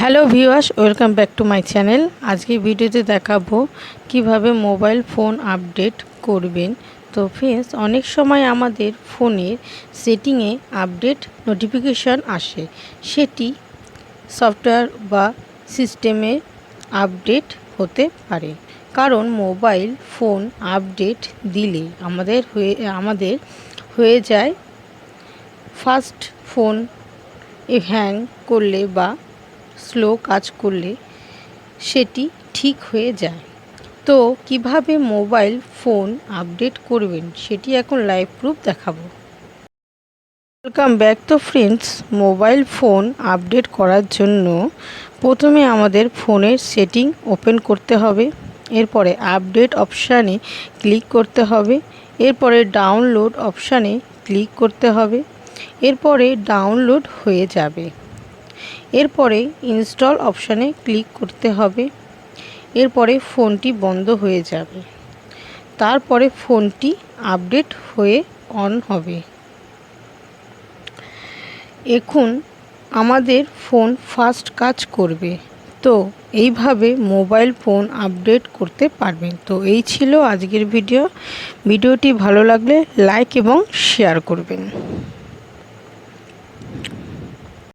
Hello viewers, welcome back to my channel. আজকে ভিডিওতে দেখাবো কীভাবে মোবাইল ফোন আপডেট করবেন। তো ফ্রেন্ডস অনেক সময় আমাদের ফোনের সেটিংয়ে আপডেট নোটিফিকেশান আসে। সেটি সফটওয়্যার বা সিস্টেমে আপডেট হতে পারে। কারণ মোবাইল ফোন আপডেট দিলে আমাদের হয়ে আমাদের হয়ে যায় ফার্স্ট ফোন হ্যাং করলে বা স্লো কাজ করলে সেটি ঠিক হয়ে যায়। তো কীভাবে মোবাইল ফোন আপডেট করবেন সেটি এখন লাইভ প্রুফ দেখাবো। ওয়েলকাম ব্যাক তো ফ্রেন্ডস, মোবাইল ফোন আপডেট করার জন্য প্রথমে আমাদের ফোনের সেটিং ওপেন করতে হবে, এরপরে আপডেট অপশানে ক্লিক করতে হবে, এরপরে ডাউনলোড অপশানে ক্লিক করতে হবে, এরপরে ডাউনলোড হয়ে যাবে। এরপরে ইনস্টল অপশানে ক্লিক করতে হবে। এরপরে ফোনটি বন্ধ হয়ে যাবে। তারপরে ফোনটি আপডেট হয়ে অন হবে। এখন আমাদের ফোন ফাস্ট কাজ করবে। তো এইভাবে মোবাইল ফোন আপডেট করতে পারবেন। তো এই ছিল আজকের ভিডিও। ভিডিওটি ভালো লাগলে লাইক এবং শেয়ার করবেন।